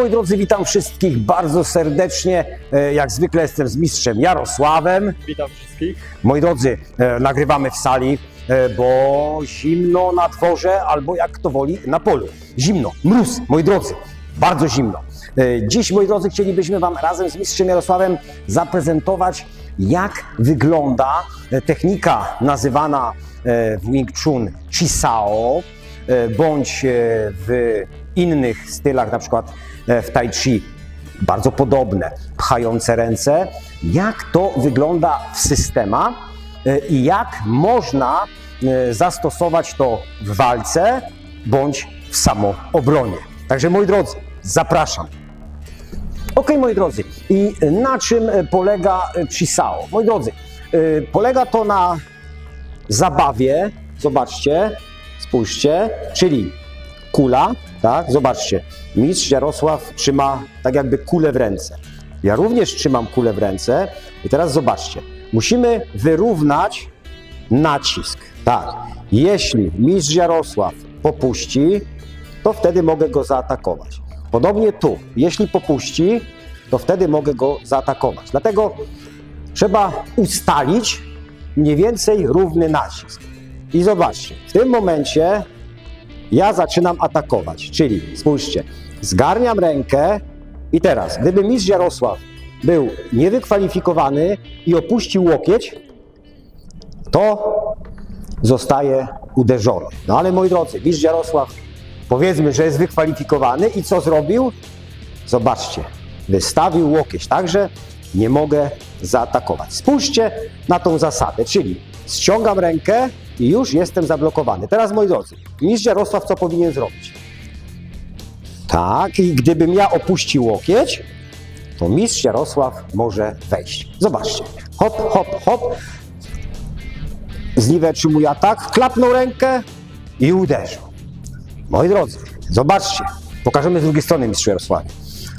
Moi drodzy, witam wszystkich bardzo serdecznie. E, Jak zwykle jestem z mistrzem Jarosławem. Witam wszystkich. Moi drodzy, e, nagrywamy w sali, e, bo zimno na dworze, albo jak kto woli, na polu. Zimno, mróz, moi drodzy, bardzo zimno. Dziś, moi drodzy, chcielibyśmy Wam razem z mistrzem Jarosławem zaprezentować, jak wygląda technika nazywana w Wing Chun Chisao, bądź w innych stylach, na przykład w Tai Chi, bardzo podobne, pchające ręce, jak to wygląda w systemach e, i jak można e, zastosować to w walce bądź w samoobronie. Także moi drodzy, zapraszam. Ok, moi drodzy, i na czym e, polega e, Chisao? Moi drodzy, e, polega to na zabawie, zobaczcie, spójrzcie, czyli kula, tak, zobaczcie, mistrz Jarosław trzyma tak jakby kulę w ręce. Ja również trzymam kulę w ręce i teraz zobaczcie, musimy wyrównać nacisk, tak, jeśli mistrz Jarosław popuści, to wtedy mogę go zaatakować. Podobnie tu, jeśli popuści, to wtedy mogę go zaatakować. Dlatego trzeba ustalić mniej więcej równy nacisk. I zobaczcie, w tym momencie ja zaczynam atakować, czyli spójrzcie, zgarniam rękę i teraz, gdyby mistrz Jarosław był niewykwalifikowany i opuścił łokieć, to zostaje uderzony. No ale moi drodzy, mistrz Jarosław powiedzmy, że jest wykwalifikowany i co zrobił? Zobaczcie, wystawił łokieć, także nie mogę zaatakować. Spójrzcie na tą zasadę, czyli ściągam rękę i już jestem zablokowany. Teraz moi drodzy, mistrz Jarosław co powinien zrobić? Tak, i gdybym ja opuścił łokieć, to mistrz Jarosław może wejść. Zobaczcie, hop, hop, hop, zniweczył mój atak, klapnął rękę i uderzył. Moi drodzy, zobaczcie, pokażemy z drugiej strony mistrzu Jarosławie.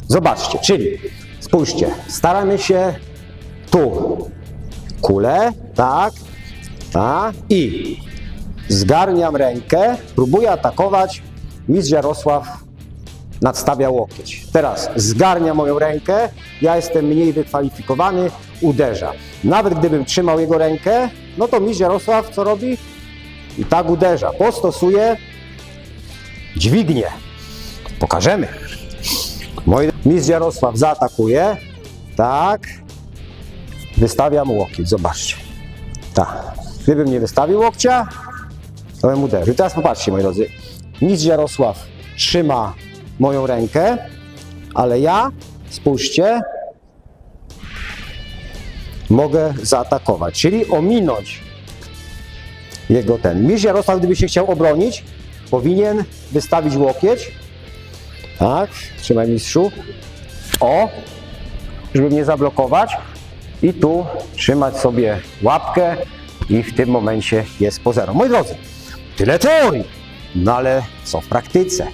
Zobaczcie, czyli spójrzcie, staramy się tu kulę, tak, tak i zgarniam rękę, próbuję atakować, mistrz Jarosław nadstawia łokieć. Teraz zgarnia moją rękę, ja jestem mniej wykwalifikowany, uderza. Nawet gdybym trzymał jego rękę, no to mistrz Jarosław co robi? I tak uderza. Postosuje dźwignię. Pokażemy. Moi mistrz Jarosław zaatakuje. Tak. Wystawiam łokieć, zobaczcie. Tak. Gdybym nie wystawił łokcia, to bym uderzył. Teraz popatrzcie, moi drodzy. Mistrz Jarosław trzyma moją rękę, ale ja, spójrzcie, mogę zaatakować, czyli ominąć jego ten. Mistrz Jarosław, gdyby się chciał obronić, powinien wystawić łokieć. Tak, trzymaj mistrzu. O, żeby mnie zablokować. I tu trzymać sobie łapkę i w tym momencie jest po zero. Moi drodzy, tyle teorii. No ale co w praktyce?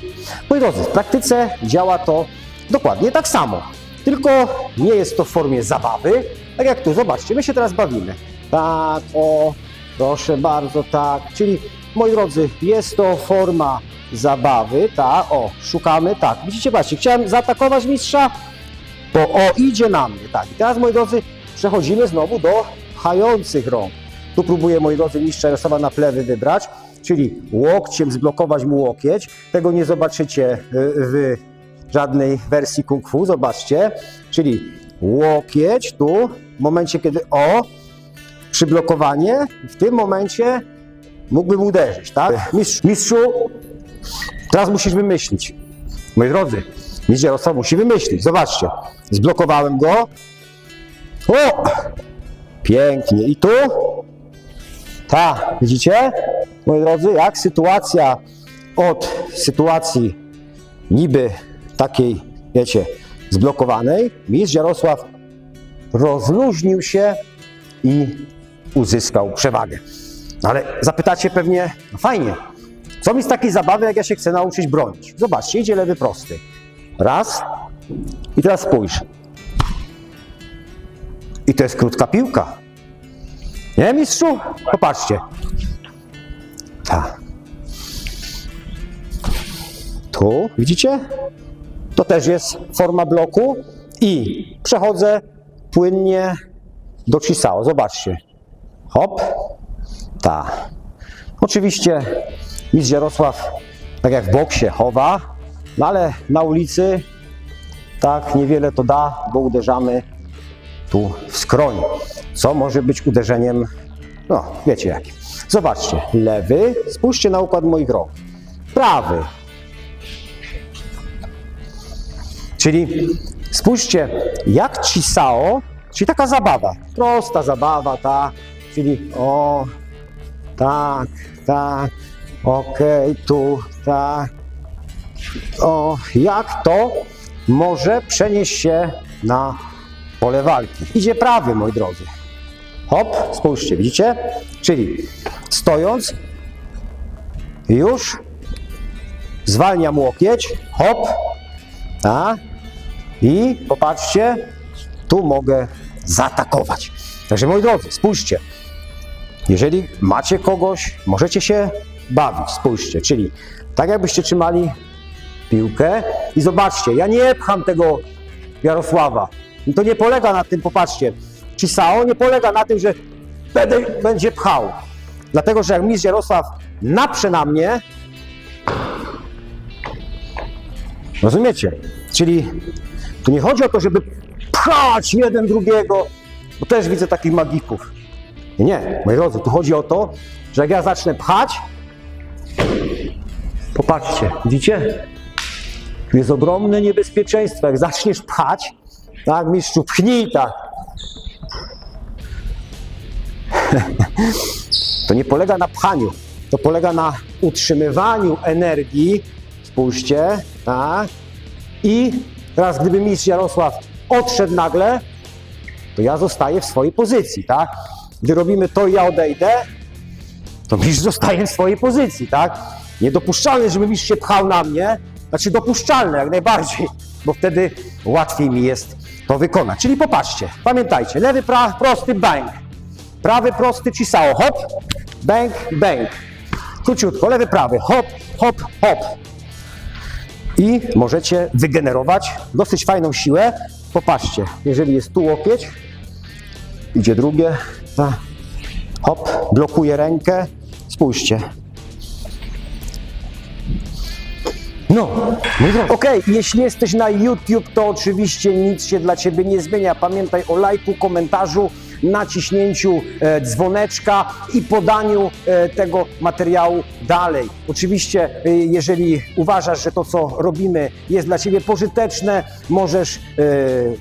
Moi drodzy, w praktyce działa to dokładnie tak samo. Tylko nie jest to w formie zabawy. Tak jak tu, zobaczcie, my się teraz bawimy. Tak, o, proszę bardzo, tak. Czyli, moi drodzy, jest to forma zabawy, tak, o, szukamy, tak. Widzicie, patrzcie, chciałem zaatakować mistrza, to o, idzie na mnie, tak. I teraz, moi drodzy, przechodzimy znowu do pchających rąk. Tu próbuję, moi drodzy, mistrza Jarosława na plewy wybrać, czyli łokciem zblokować mu łokieć. Tego nie zobaczycie y, w żadnej wersji kung fu, zobaczcie. Czyli łokieć tu, w momencie kiedy o, przyblokowanie, w tym momencie mógłbym uderzyć, tak? Mistrz, mistrzu, teraz musisz wymyślić. Moi drodzy, mistrz Jarosław musi wymyślić. Zobaczcie, zblokowałem go. O! Pięknie. I tu? Tak, widzicie? Moi drodzy, jak sytuacja od sytuacji niby takiej, wiecie, zblokowanej, mistrz Jarosław rozluźnił się i uzyskał przewagę. No Ale zapytacie pewnie, no fajnie, co mi z takiej zabawy, jak ja się chcę nauczyć bronić? Zobaczcie, idzie lewy prosty. Raz. I teraz spójrz. I to jest krótka piłka. Nie, mistrzu? Popatrzcie. Tak. Tu, widzicie? To też jest forma bloku i przechodzę płynnie do Chisao. Zobaczcie. Hop. Ta. Oczywiście mistrz Jarosław, tak jak w boksie, chowa, no ale na ulicy tak niewiele to da, bo uderzamy tu w skroń, co może być uderzeniem, no wiecie jakim. Zobaczcie, lewy, spójrzcie na układ moich rąk. Prawy. Czyli spójrzcie, jak Chisao, czyli taka zabawa, prosta zabawa, ta, czyli o, tak, tak, okej, tu, tak. O, jak to może przenieść się na pole walki? Idzie prawy, moi drodzy. Hop, spójrzcie, widzicie? Czyli stojąc, już zwalniam łokieć, hop, a, i popatrzcie, tu mogę zaatakować. Także moi drodzy, spójrzcie, jeżeli macie kogoś, możecie się bawić, spójrzcie, czyli tak jakbyście trzymali piłkę i zobaczcie, ja nie pcham tego Jarosława. To nie polega na tym, popatrzcie, Cisao nie polega na tym, że będę, będzie pchał. Dlatego, że jak mistrz Jarosław naprze na mnie, rozumiecie? Czyli tu nie chodzi o to, żeby pchać jeden drugiego, bo też widzę takich magików. Nie, moi drodzy, tu chodzi o to, że jak ja zacznę pchać, popatrzcie, widzicie? Tu jest ogromne niebezpieczeństwo. Jak zaczniesz pchać, tak, mistrzu, pchnij tak. To nie polega na pchaniu, to polega na utrzymywaniu energii. Spójrzcie, tak. I teraz, gdyby mistrz Jarosław odszedł nagle, to ja zostaję w swojej pozycji, tak? Gdy robimy to i ja odejdę, to mistrz zostaje w swojej pozycji, tak? Niedopuszczalne, żeby mistrz się pchał na mnie, znaczy dopuszczalne jak najbardziej, bo wtedy łatwiej mi jest to wykonać. Czyli popatrzcie, pamiętajcie, lewy pra, prosty bang, prawy prosty cisao, hop, bang, bang. Króciutko, lewy prawy, hop, hop, hop. I możecie wygenerować dosyć fajną siłę. Popatrzcie, jeżeli jest tu łokieć, idzie drugie, ta, hop, blokuje rękę, spójrzcie. No, drogi. Okej, jeśli jesteś na YouTube, to oczywiście nic się dla Ciebie nie zmienia. Pamiętaj o lajku, komentarzu, naciśnięciu e, dzwoneczka i podaniu e, tego materiału dalej. Oczywiście, e, jeżeli uważasz, że to, co robimy, jest dla Ciebie pożyteczne, możesz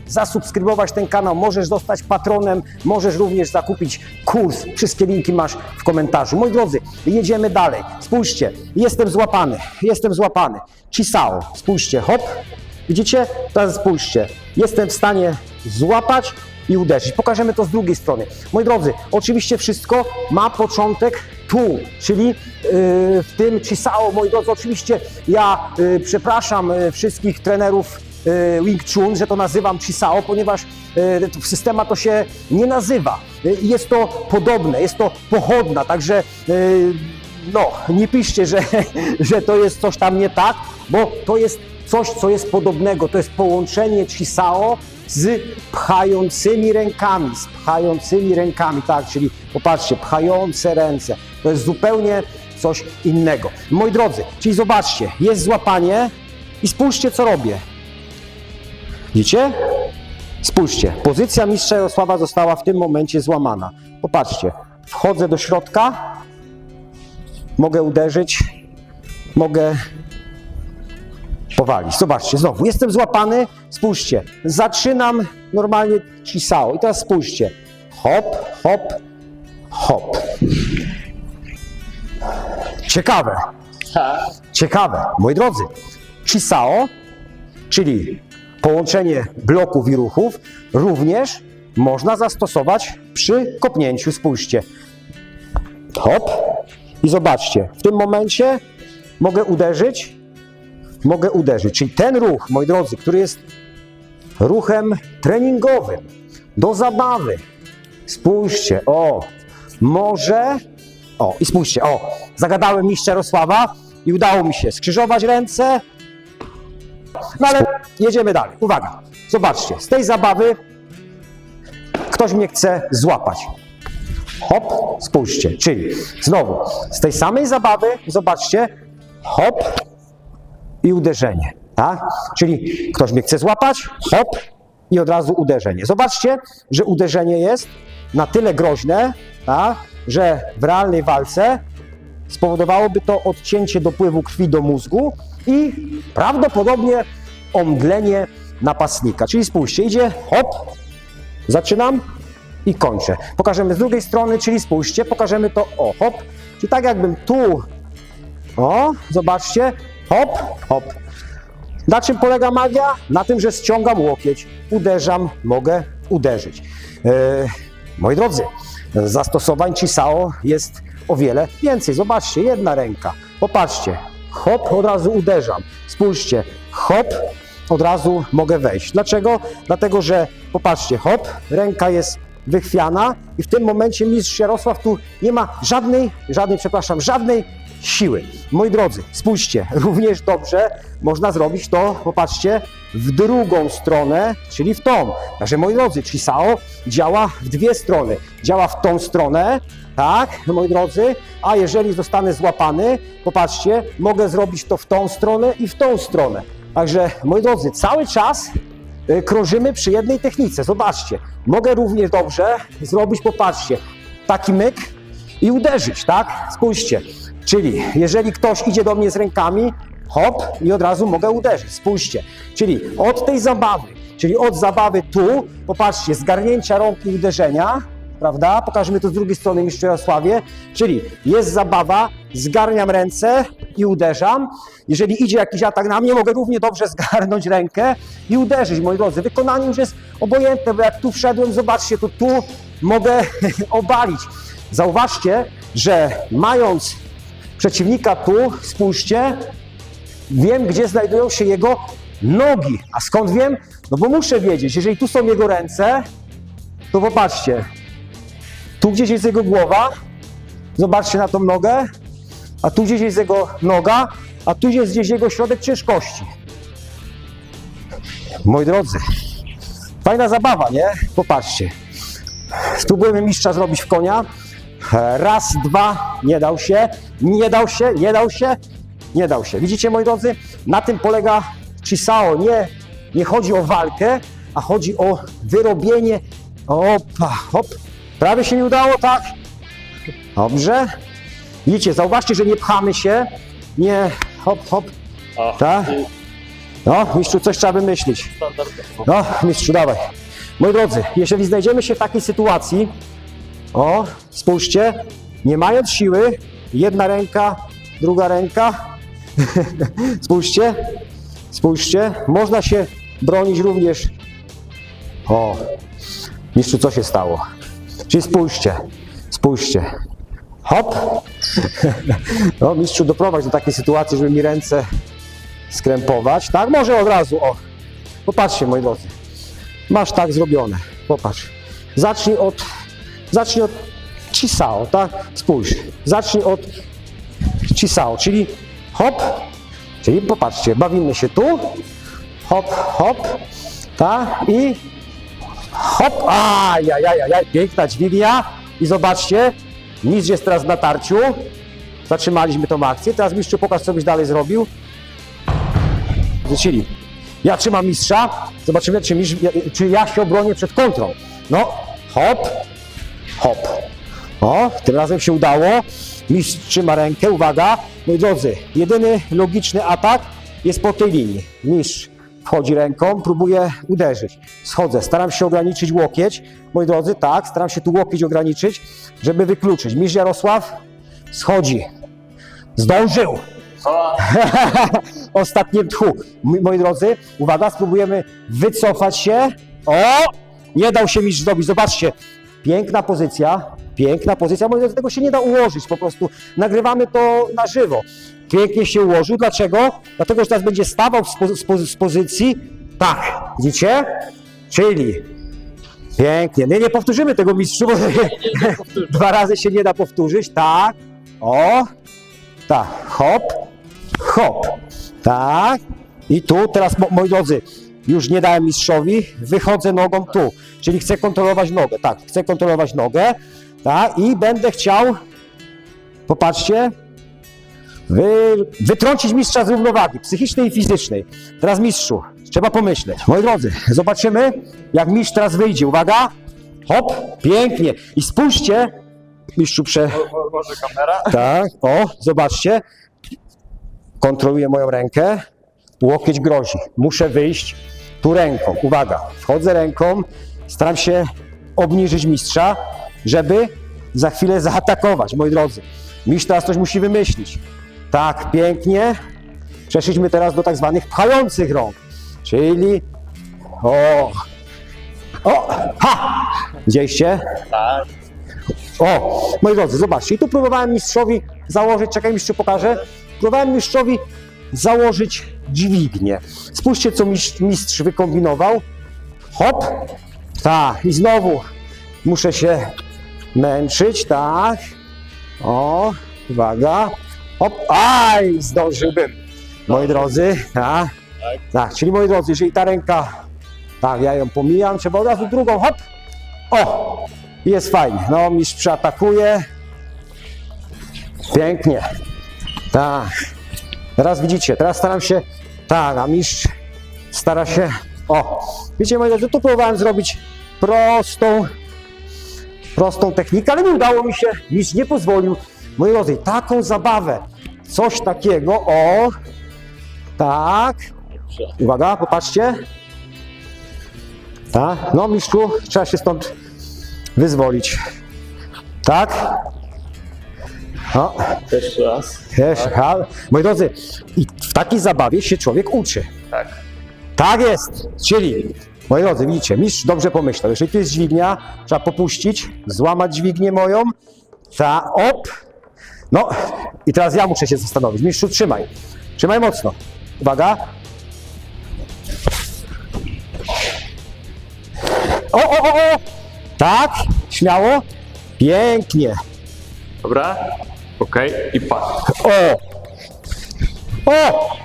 zasubskrybować ten kanał, możesz zostać patronem, możesz również zakupić kurs. Wszystkie linki masz w komentarzu. Moi drodzy, jedziemy dalej. Spójrzcie, jestem złapany, jestem złapany. Cisao, spójrzcie, hop, widzicie? Teraz spójrzcie, jestem w stanie złapać i uderzyć. Pokażemy to z drugiej strony. Moi drodzy, oczywiście wszystko ma początek tu, czyli yy, w tym Cisao, moi drodzy, oczywiście ja yy, przepraszam yy, wszystkich trenerów Wing Chun, że to nazywam Cisao, ponieważ to- systema to się nie nazywa. Jest to podobne, jest to pochodna, także no, nie piszcie, że, że to jest coś tam nie tak, bo to jest coś, co jest podobnego. To jest połączenie Cisao z pchającymi rękami, z pchającymi rękami, tak, czyli popatrzcie, pchające ręce. To jest zupełnie coś innego. Moi drodzy, czyli zobaczcie, jest złapanie i spójrzcie, co robię. Widzicie? Spójrzcie, pozycja mistrza Jarosława została w tym momencie złamana. Popatrzcie, wchodzę do środka, mogę uderzyć, mogę powalić. Zobaczcie, znowu, jestem złapany, spójrzcie, zaczynam normalnie cisao i teraz spójrzcie, hop, hop, hop. Ciekawe, ciekawe, moi drodzy, cisao, czyli połączenie bloków i ruchów, również można zastosować przy kopnięciu, spójrzcie, hop. I zobaczcie, w tym momencie mogę uderzyć, mogę uderzyć. Czyli ten ruch, moi drodzy, który jest ruchem treningowym, do zabawy. Spójrzcie, o, może, o, i spójrzcie, o, zagadałem mistrza Jarosława i udało mi się skrzyżować ręce, No ale jedziemy dalej. Uwaga, zobaczcie, z tej zabawy ktoś mnie chce złapać. Hop, spójrzcie, czyli znowu z tej samej zabawy, zobaczcie, hop i uderzenie, tak? Czyli ktoś mnie chce złapać, hop i od razu uderzenie. Zobaczcie, że uderzenie jest na tyle groźne, tak? że w realnej walce spowodowałoby to odcięcie dopływu krwi do mózgu i prawdopodobnie omdlenie napastnika. Czyli spójrzcie, idzie hop, zaczynam i kończę. Pokażemy z drugiej strony, czyli spójrzcie, pokażemy to o hop, czyli tak jakbym tu, o, zobaczcie, hop, hop. Na czym polega magia? Na tym, że ściągam łokieć, uderzam, mogę uderzyć. E, moi drodzy, zastosowań Chisao jest o wiele więcej. Zobaczcie, jedna ręka. Popatrzcie, hop, od razu uderzam. Spójrzcie, hop, od razu mogę wejść. Dlaczego? Dlatego, że popatrzcie, hop, ręka jest wychwiana i w tym momencie mistrz Jarosław tu nie ma żadnej, żadnej, przepraszam, żadnej siły. Moi drodzy, spójrzcie, również dobrze można zrobić to, popatrzcie, w drugą stronę, czyli w tą. Także moi drodzy, Chisao działa w dwie strony. Działa w tą stronę, tak, moi drodzy, a jeżeli zostanę złapany, popatrzcie, mogę zrobić to w tą stronę i w tą stronę. Także, moi drodzy, cały czas y, krążymy przy jednej technice. Zobaczcie, mogę równie dobrze zrobić, popatrzcie, taki myk i uderzyć, tak? Spójrzcie. Czyli jeżeli ktoś idzie do mnie z rękami, hop, i od razu mogę uderzyć. Spójrzcie. Czyli od tej zabawy, czyli od zabawy tu, popatrzcie, zgarnięcia rąk i uderzenia, prawda? Pokażemy to z drugiej strony w Jarosławie. Czyli jest zabawa, zgarniam ręce i uderzam. Jeżeli idzie jakiś atak na mnie, mogę równie dobrze zgarnąć rękę i uderzyć, moi drodzy. Wykonanie już jest obojętne, bo jak tu wszedłem, zobaczcie, to tu mogę obalić. Zauważcie, że mając przeciwnika tu, spójrzcie, wiem, gdzie znajdują się jego nogi. A skąd wiem? No bo muszę wiedzieć, jeżeli tu są jego ręce, to popatrzcie, tu gdzieś jest jego głowa, zobaczcie na tą nogę, a tu gdzieś jest jego noga, a tu jest gdzieś jego środek ciężkości. Moi drodzy, fajna zabawa, nie? Popatrzcie. Spróbujemy mistrza zrobić w konia. Raz, dwa, nie dał się, nie dał się, nie dał się, nie dał się. Widzicie, moi drodzy, na tym polega Chisao. Nie, nie chodzi o walkę, a chodzi o wyrobienie. Opa, hop. Prawie się nie udało, tak? Dobrze. Widzicie, zauważcie, że nie pchamy się, nie hop, hop, tak? No, mistrzu, coś trzeba wymyślić. No, mistrzu, dawaj. Moi drodzy, jeżeli znajdziemy się w takiej sytuacji, o, spójrzcie, nie mając siły, jedna ręka, druga ręka, spójrzcie, spójrzcie, można się bronić również. O, mistrzu, co się stało? Czyli spójrzcie, spójrzcie, hop, no, mistrzu, doprowadź do takiej sytuacji, żeby mi ręce skrępować, tak? Może od razu, o, popatrzcie, moi drodzy, masz tak zrobione, popatrz, zacznij od, zacznij od Chisao, tak? Spójrz, zacznij od Chisao, czyli hop, czyli popatrzcie, bawimy się tu, hop, hop, tak? I hop, ajajajaj, piękna dźwignia. I zobaczcie, mistrz jest teraz na tarciu, zatrzymaliśmy tą akcję, teraz mistrzu pokaż, co byś dalej zrobił, Czyli ja trzymam mistrza, zobaczymy, czy, mistrz, czy ja się obronię przed kontrą. No, hop, hop. O, tym razem się udało. Mistrz trzyma rękę, uwaga. Moi drodzy, jedyny logiczny atak jest po tej linii. Mistrz wchodzi ręką, próbuje uderzyć. Schodzę, staram się ograniczyć łokieć. Moi drodzy, tak, staram się tu łokieć ograniczyć, żeby wykluczyć. Mistrz Jarosław schodzi. Zdążył. Ostatnie tchu. Moi drodzy, uwaga, spróbujemy wycofać się. O! Nie dał się mi zrobić. Zobaczcie. Piękna pozycja. Piękna pozycja. Drodzy, tego się nie da ułożyć. Po prostu nagrywamy to na żywo. Pięknie się ułożył. Dlaczego? Dlatego, że teraz będzie stawał z, z, z pozycji. Tak. Widzicie? Czyli Pięknie. Nie, nie powtórzymy tego mistrzu, bo dwa razy się nie da powtórzyć. Tak. O. Tak. Hop. Hop. Tak. I tu, teraz mo- moi drodzy, już nie dałem mistrzowi, wychodzę nogą tu, czyli chcę kontrolować nogę, tak, chcę kontrolować nogę, tak, i będę chciał, popatrzcie, wy, wytrącić mistrza z równowagi psychicznej i fizycznej. Teraz mistrzu, trzeba pomyśleć. Moi drodzy, zobaczymy, jak mistrz teraz wyjdzie. Uwaga, hop, pięknie. I spójrzcie, mistrzu prze... Może kamera? Tak, o, zobaczcie. Kontroluję moją rękę. Łokieć grozi. Muszę wyjść tu ręką. Uwaga, wchodzę ręką, staram się obniżyć mistrza, żeby za chwilę zaatakować, moi drodzy. Mistrz teraz coś musi wymyślić. Tak, pięknie. Przeszliśmy teraz do tak zwanych pchających rąk, czyli o, o, ha! Widzieliście? Tak. O, moi drodzy, zobaczcie, i tu próbowałem mistrzowi założyć, czekaj, mistrzu pokażę, próbowałem mistrzowi założyć dźwignię. Spójrzcie, co mistrz, wykombinował. Hop, tak, i znowu muszę się męczyć, tak. O, uwaga, hop, aj, zdążyłbym. Moi drodzy, tak, tak, czyli moi drodzy, jeżeli ta ręka, tak, ja ją pomijam, trzeba od razu drugą, hop, o, jest fajnie. No, mistrz przeatakuje. Pięknie. Tak. Teraz widzicie, teraz staram się. Tak, a mistrz stara się. O, wiecie, moi drodzy, tu próbowałem zrobić prostą, prostą technikę, ale nie udało mi się. Mistrz nie pozwolił. Moi drodzy, taką zabawę, coś takiego, o, tak. Uwaga, popatrzcie. Tak, no mistrzu, trzeba się stąd wyzwolić. Tak? O, Jeszcze raz. wiesz, ha, moi drodzy, i w takiej zabawie się człowiek uczy. Tak. Tak jest, czyli, moi drodzy, widzicie, mistrz dobrze pomyślał, jeżeli tu jest dźwignia, trzeba popuścić, złamać dźwignię moją, ta, op, no i teraz ja muszę się zastanowić, mistrzu trzymaj, trzymaj mocno, uwaga, o, o, o, o, tak, śmiało, pięknie, Dobra. Okej. I pan. o, o,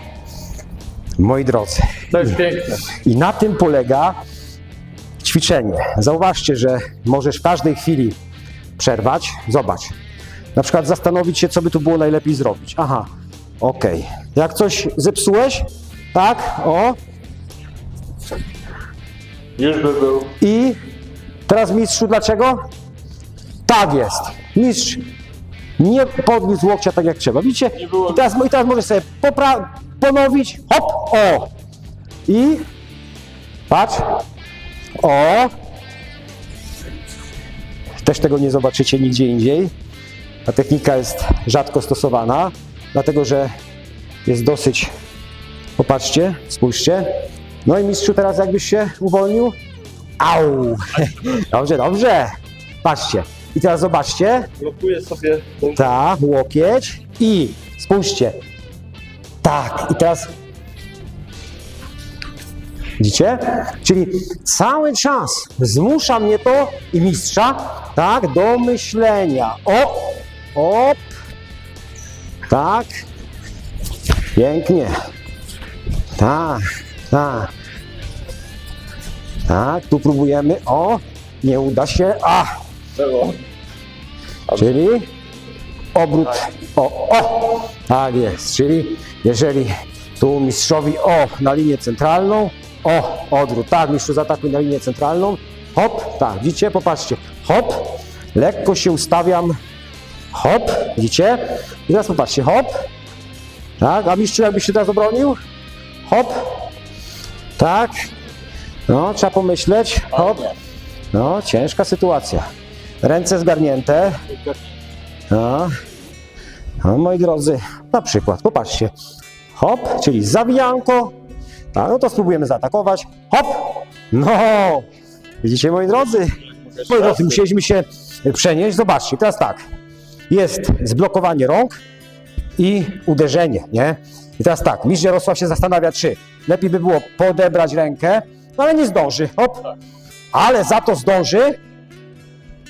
moi drodzy, To jest piękne. I na tym polega ćwiczenie. Zauważcie, że możesz w każdej chwili przerwać. Zobacz. Na przykład zastanowić się, co by tu było najlepiej zrobić. Aha, okej. Jak coś zepsułeś, tak, o, Już by był. i teraz mistrzu, dlaczego? Tak jest. Mistrz nie podniósł łokcia tak jak trzeba. Widzicie? I teraz, I teraz możesz sobie popra- ponowić. Hop, o. I patrz. O. Też tego nie zobaczycie nigdzie indziej. Ta technika jest rzadko stosowana, dlatego że jest dosyć. Popatrzcie, spójrzcie. No i mistrzu teraz jakbyś się uwolnił. Au! Dobrze, dobrze. Patrzcie. I teraz zobaczcie. Blokuję sobie. ten- Tak, łokieć i spójrzcie. Tak, i teraz. Widzicie? Czyli cały czas zmusza mnie to i mistrza, tak, do myślenia. O, op, tak, pięknie. Tak, tak. Tak, tu próbujemy. O, nie uda się. A, Lewo. Czyli obrót. O, o! Tak jest. Czyli jeżeli tu mistrzowi o na linię centralną, o, odwrót. Tak, mistrzu zaatakuj na linię centralną. Hop, tak, widzicie, popatrzcie. Hop, lekko się ustawiam. Hop, widzicie? I teraz popatrzcie, hop. Tak, a mistrzu jakbyś się teraz obronił? Hop. Tak. No, trzeba pomyśleć. Hop. No, ciężka sytuacja. Ręce zgarnięte. No. no, moi drodzy, na przykład, popatrzcie. Hop, czyli zawijanko. Tak, no to spróbujemy zaatakować. Hop! No! Widzicie, moi drodzy? Moi drodzy, musieliśmy się przenieść. Zobaczcie, teraz tak. Jest zblokowanie rąk i uderzenie, nie? I teraz tak, mistrz Jarosław się zastanawia, czy lepiej by było podebrać rękę, no ale nie zdąży. Hop! Ale za to zdąży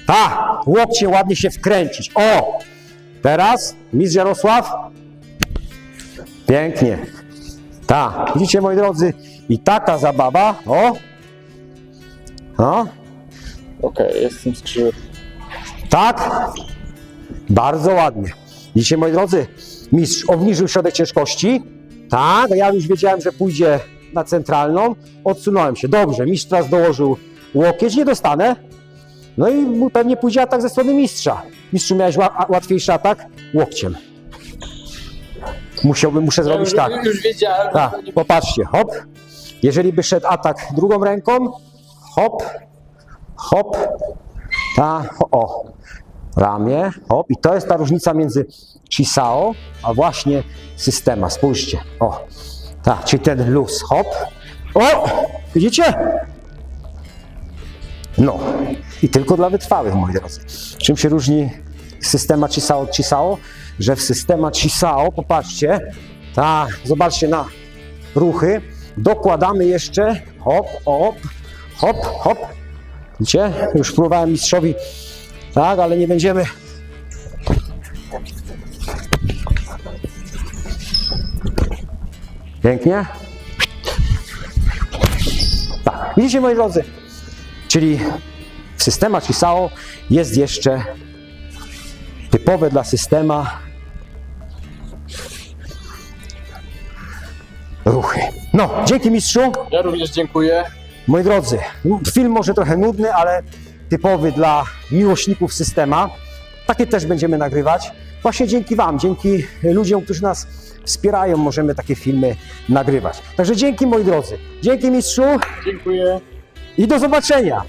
tak, łokcie ładnie się wkręcić. O! Teraz mistrz Jarosław. Pięknie. Tak, widzicie moi drodzy, i taka zabawa, o, o, Okej, jestem skrzywy. tak, bardzo ładnie. Widzicie moi drodzy, mistrz obniżył środek ciężkości, tak, ja już wiedziałem, że pójdzie na centralną, odsunąłem się, dobrze, mistrz teraz dołożył łokieć, nie dostanę, no i pewnie pójdzie atak ze strony mistrza. Mistrzu, miałeś ła- łatwiejszy atak? Łokciem. Musiałbym, muszę zrobić tak. Już wiedziałem. Tak, popatrzcie, hop. Jeżeli by szedł atak drugą ręką, hop, hop, ta, o, ramię, hop. I to jest ta różnica między Chisao, a właśnie systema. Spójrzcie, o, tak, czyli ten luz, hop. O, widzicie? No, i tylko dla wytrwałych, moi drodzy. Czym się różni systema Chisao od Chisao? Że w systema Chisao, popatrzcie, tak, zobaczcie na ruchy, dokładamy jeszcze, hop, hop, hop, hop. Widzicie? Już próbowałem mistrzowi, tak, ale nie będziemy. Pięknie. Tak, widzicie moi drodzy? Czyli w systemach Chisao jest jeszcze typowe dla systema ruchy. No, dzięki mistrzu. Ja również dziękuję. Moi drodzy, film może trochę nudny, ale typowy dla miłośników systema. Takie też będziemy nagrywać. Właśnie dzięki Wam, dzięki ludziom, którzy nas wspierają, możemy takie filmy nagrywać. Także dzięki moi drodzy. Dzięki mistrzu Dziękuję. i do zobaczenia.